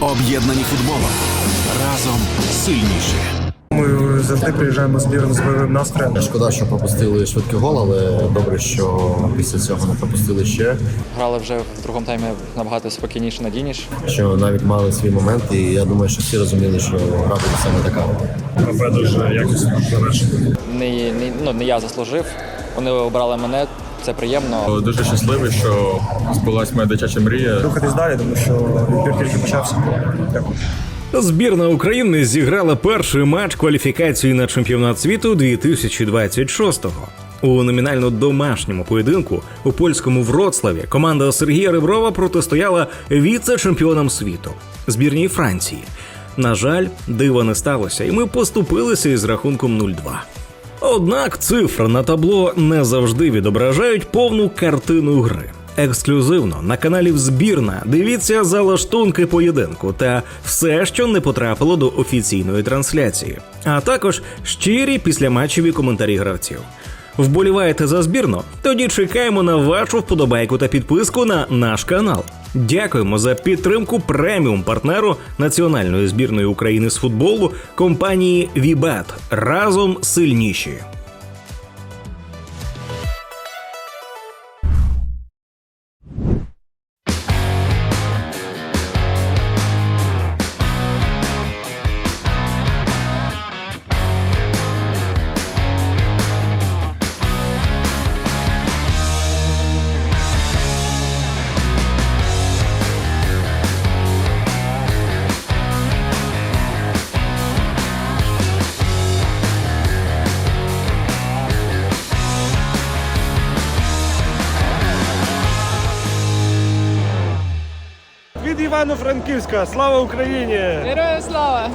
Об'єднані футболом. Разом сильніші. Ми завжди приїжджаємо з збіром з бойовим настроєм. Шкода, що пропустили швидкий гол, але добре, що після цього не пропустили ще. Грали вже в другому таймі набагато спокійніше, надійніше. Що навіть мали свій момент, і я думаю, що всі розуміли, що гра буде саме така. КП дуже якісно завершено. Не, не, ну, не я заслужив. Вони обрали мене, це приємно. Дуже щасливий, що збулась моя дитяча мрія. Рухатись далі, тому що відбір тільки почався. Дякую. Збірна України зіграла перший матч кваліфікації на чемпіонат світу 2026-го. У номінально домашньому поєдинку у польському Вроцлаві команда Сергія Реброва протистояла віце-чемпіонам світу збірній Франції. На жаль, дива не сталося, і ми поступилися із рахунком 0-2. Однак цифри на табло не завжди відображають повну картину гри. Ексклюзивно на каналі Збірна дивіться залаштунки поєдинку та все, що не потрапило до офіційної трансляції, а також щирі післяматчеві коментарі гравців. Вболіваєте за збірну? Тоді чекаємо на вашу вподобайку та підписку на наш канал. Дякуємо за підтримку преміум партнеру національної збірної України з футболу компанії Вібет разом сильніші. Івано-Франківська! Слава Україні! Героям слава!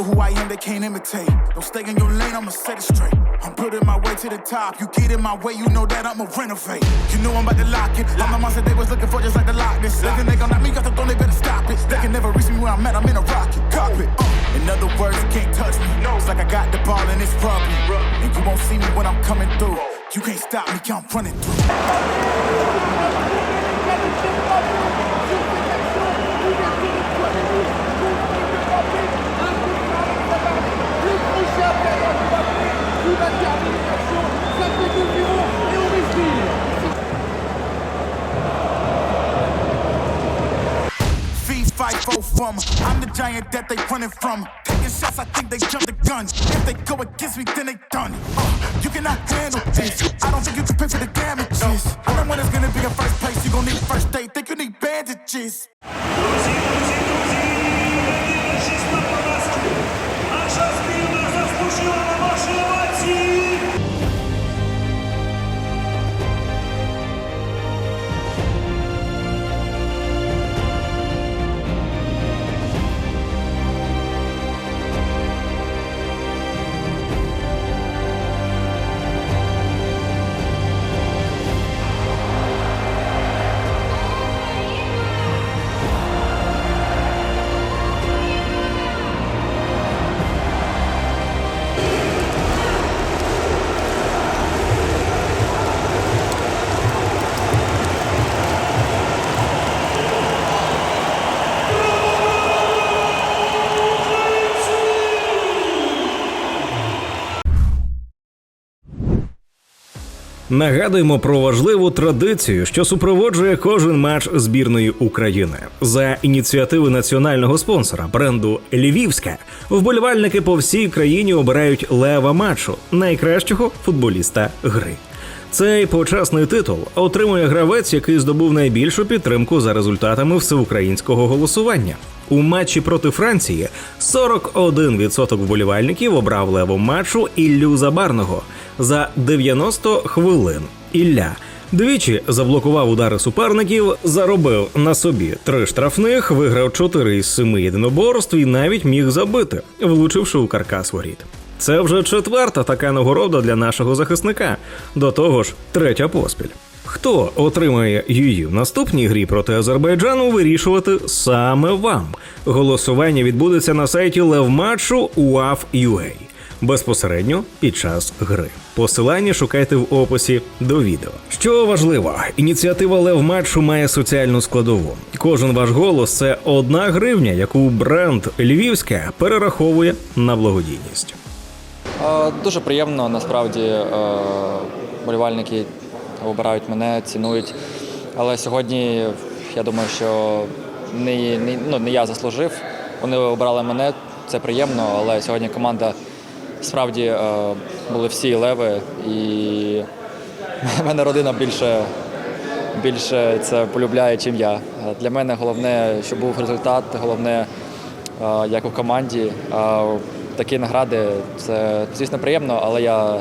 Know who I am, they can't imitate. Don't stay in your lane, I'ma set it straight. I'm putting my way to the top. You get in my way, you know that I'ma renovate. You know I'm about to lock it. I'm the monster they was looking for, just like the lock Ness. Looking they gon' knock me off the throne, they better stop it. They can never reach me where I'm at, I'm in a rocket cockpit. Uh. In other words, you can't touch me. It's like I got the ball and it's rugby. And you won't see me when I'm coming through. You can't stop me, I'm running through. FIFO from. I'm the giant that they running from. Taking shots, I think they jump the gun. If they go against me, then they done. Uh, you cannot handle this. I don't think you can picture the damages. No. I don't it's gonna be a first place. You gon' need first aid. Think you need bandages. Нагадуємо про важливу традицію, що супроводжує кожен матч збірної України. За ініціативи національного спонсора бренду Львівська вболівальники по всій країні обирають лева матчу найкращого футболіста гри. Цей почесний титул отримує гравець, який здобув найбільшу підтримку за результатами всеукраїнського голосування. У матчі проти Франції 41% вболівальників обрав левом матчу Іллю Забарного за 90 хвилин. Ілля двічі заблокував удари суперників, заробив на собі три штрафних, виграв 4 із 7 єдиноборств і навіть міг забити, влучивши у каркас воріт. Це вже четверта така нагорода для нашого захисника. До того ж, третя поспіль. Хто отримає її в наступній грі проти Азербайджану, вирішувати саме вам. Голосування відбудеться на сайті левматчу UAF.ua безпосередньо під час гри. Посилання шукайте в описі до відео. Що важливо, ініціатива Лев матчу має соціальну складову. Кожен ваш голос це одна гривня, яку бренд Львівська перераховує на благодійність. Дуже приємно, насправді е, болівальники обирають мене, цінують. Але сьогодні я думаю, що не, не, ну, не я заслужив. Вони обрали мене, це приємно, але сьогодні команда справді е, були всі леви, і в мене родина більше, більше це полюбляє, чим я. Е, Для мене головне, щоб був результат, головне, е, як у команді. Такі награди це, звісно, приємно, але я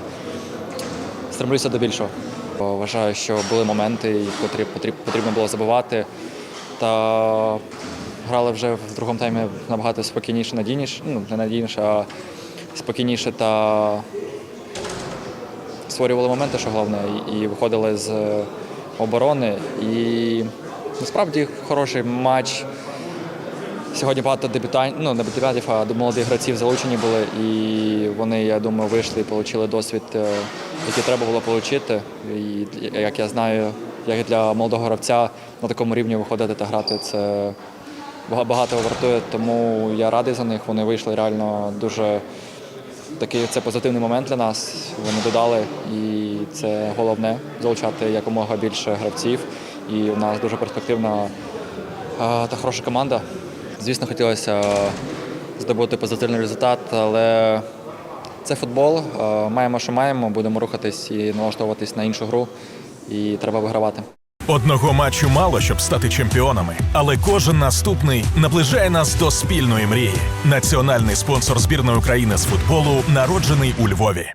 стремлюся до більшого. Вважаю, що були моменти, які потрібно було забувати. Та грали вже в другому таймі набагато спокійніше, надійніше, ну не надійніше, а спокійніше та створювали моменти, що головне, і виходили з оборони. І насправді хороший матч. Сьогодні багато дебютантів, ну не дебютантів, а молодих гравців залучені були, і вони, я думаю, вийшли і отримали досвід, е, який треба було отримати. І як я знаю, як для молодого гравця на такому рівні виходити та грати, це багато вартує. Тому я радий за них. Вони вийшли реально дуже такий це позитивний момент для нас. Вони додали, і це головне залучати якомога більше гравців. І у нас дуже перспективна та хороша команда. Звісно, хотілося здобути позитивний результат, але це футбол. Маємо, що маємо, будемо рухатись і налаштовуватись на іншу гру, і треба вигравати. Одного матчу мало, щоб стати чемпіонами, але кожен наступний наближає нас до спільної мрії. Національний спонсор збірної України з футболу народжений у Львові.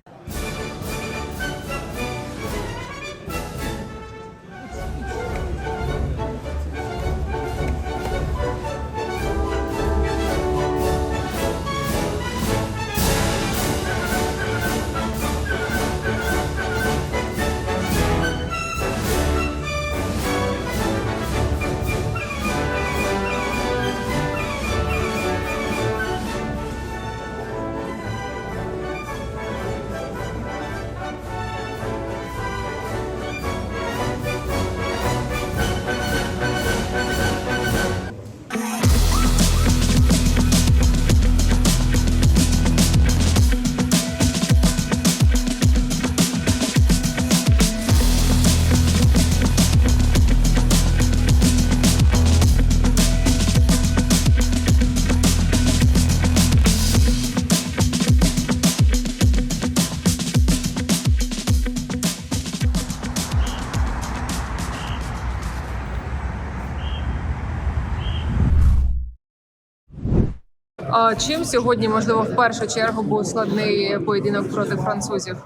Чим сьогодні, можливо, в першу чергу був складний поєдинок проти французів?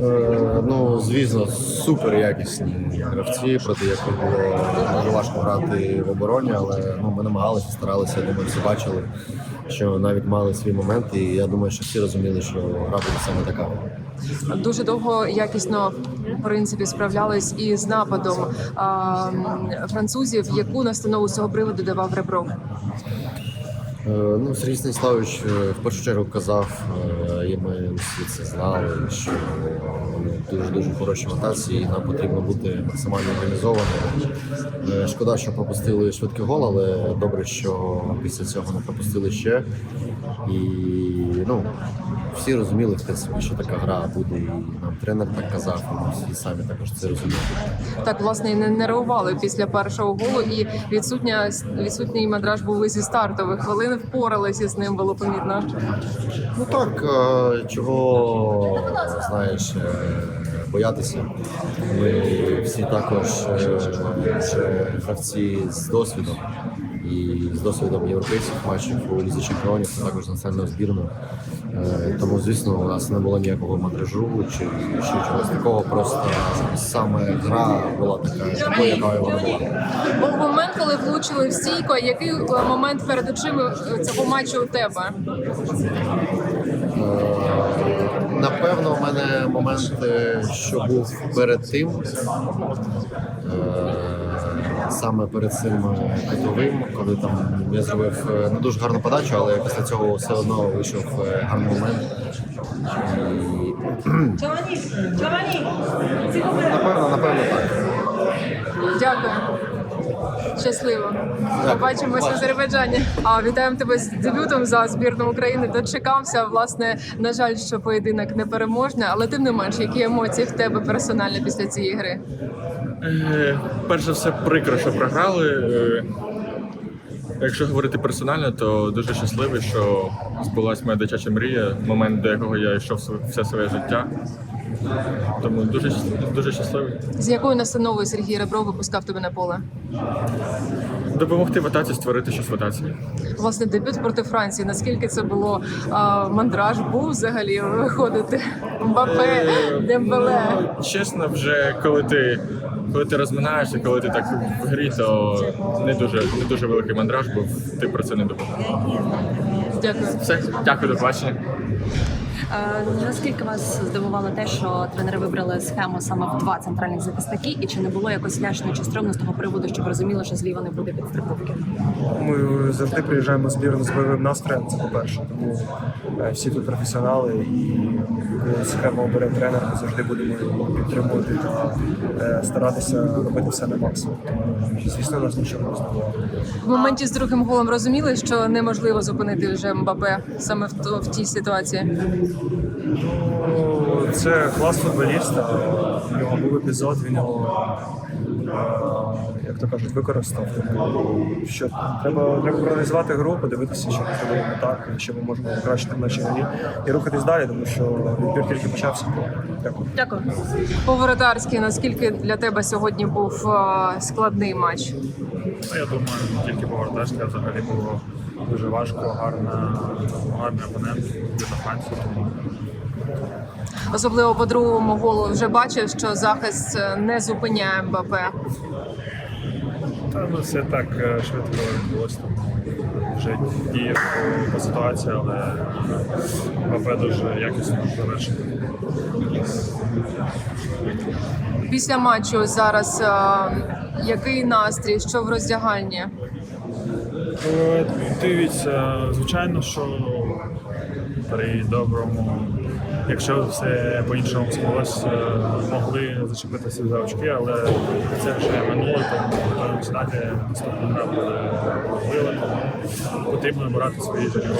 Е, ну, звісно, супер якісні гравці, проти яких було дуже важко грати в обороні, але ну, ми намагалися, старалися, я думаю, всі бачили, що навіть мали свій момент, і я думаю, що всі розуміли, що гра буде саме така. Дуже довго якісно в принципі справлялись і з нападом а, французів. Яку настанову з цього приводу давав Ребров? Е, Ну, Сергій Станіславович е, в першу чергу казав, е, і ми всі це знали, що дуже дуже хороші ротації, нам потрібно бути максимально організованими. Шкода, що пропустили швидкий гол, але добре, що після цього не пропустили ще. І ну, всі розуміли, в принципі, що така гра буде, і нам тренер так казав, і ми всі самі також це розуміли. Так власне і не, не реагували після першого голу, і відсутня відсутній мандраж був і зі стартових хвилин. Впоралися з ним було помітно. Ну так, е, чого знаєш, е, боятися. Ми всі також е, гравці з досвідом. І з досвідом європейських матчів у Лізі Чемпіонів, це також національну збірну. Е, Тому, звісно, у нас не було ніякого мандражу чи ще чогось такого. Просто саме гра була така, такою, якою вона була. Був момент, коли влучили в стійку. Який е, момент перед очима е, цього матчу у тебе? Напевно, у мене момент, що був перед тим, саме перед цим е, кутовим, коли там я зробив е, не дуже гарну подачу, але після цього все одно вийшов е, гарний момент. І... Напевно, напевно, так. Дякую. Щасливо. Побачимось в Азербайджані. А вітаємо тебе з дебютом за збірну України. Дочекався. Власне, на жаль, що поєдинок не переможний, але тим не менш, які емоції в тебе персонально після цієї гри? Е, Перш за все, прикро, що програли. Е, Якщо говорити персонально, то дуже щасливий, що збулась моя дитяча мрія, момент, до якого я йшов все своє життя. Тому дуже, дуже щасливий. З якою настановою Сергій Ребров випускав тебе на поле? Допомогти в атаці створити щось в атаці. Власне, дебют проти Франції. Наскільки це було а, мандраж був взагалі виходити? Мбапе, Дембеле. Чесно, вже коли ти коли ти розминаєшся, коли ти так в грі, то не дуже не дуже великий мандраж, бо ти про це не думав. Дякую. Все, дякую, до побачення. Е, Наскільки вас здивувало те, що тренери вибрали схему саме в два центральних захисники, і чи не було якось лячно чи стрьомно з того приводу, що розуміло, що зліва не буде підстраховки? Ми завжди приїжджаємо в збірну з бойовим настроєм, це по-перше. Тому е, всі тут професіонали і схему обере тренер, ми завжди будемо її підтримувати та е, старатися робити все на максимум. Тому, звісно, нас нічого не здивувало. В моменті з другим голом розуміли, що неможливо зупинити вже Мбапе саме в, то- в тій ситуації. Ну, Це клас футболіста. У нього був епізод, він його, е, то кажуть, використав. Що треба, треба проаналізувати гру, подивитися, що ми не так, і що ми можемо покращити в нашій грі і рухатись далі, тому що відбір тільки почався. Дякую. Дякую. По-воротарськи, наскільки для тебе сьогодні був складний матч? Ну, я думаю, не тільки поверташки, а взагалі було дуже важко, гарна, гарний опонент для Франції. Тому Особливо по другому голу вже бачив, що захист е, не зупиняє Мбапе. Та, ну, все так е, швидко відбулося. Вже діє по, ситуації, але ВП дуже якісно завершив. Після матчу зараз а, який настрій, що в роздягальні? Е, Дивіться, звичайно, що при доброму, якщо все по-іншому склалось, е, могли зачепитися за очки, але це вже минуло, тому знати наступну гра буде важлива, потрібно брати свої життєві.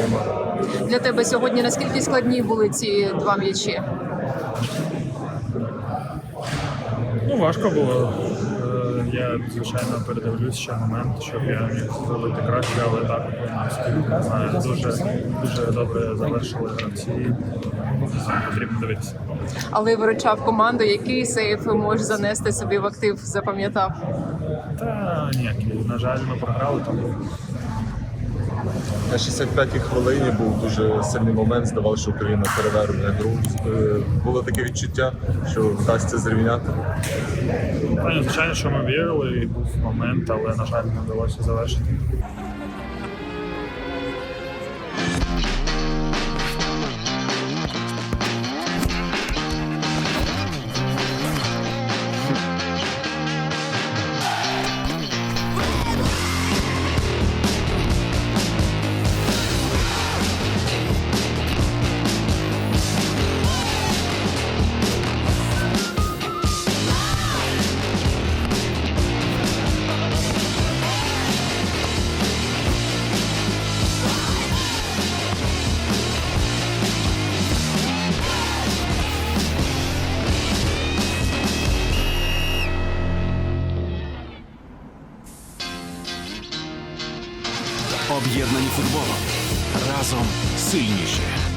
Для тебе сьогодні наскільки складні були ці два м'ячі? Ну, важко було. Я, звичайно, передивлюсь ще момент, щоб я міг зробити краще, але так е, дуже, дуже добре завершили гравці. Потрібно дивитися. Але виручав команду, який сейф може занести собі в актив, запам'ятав. Та ніякі. На жаль, ми програли, тому На 65-й хвилині був дуже сильний момент. Здавалося, що Україна переверне гру. Е, Було таке відчуття, що вдасться зрівняти. Звичайно, що ми вірили, і був момент, але, на жаль, не вдалося завершити.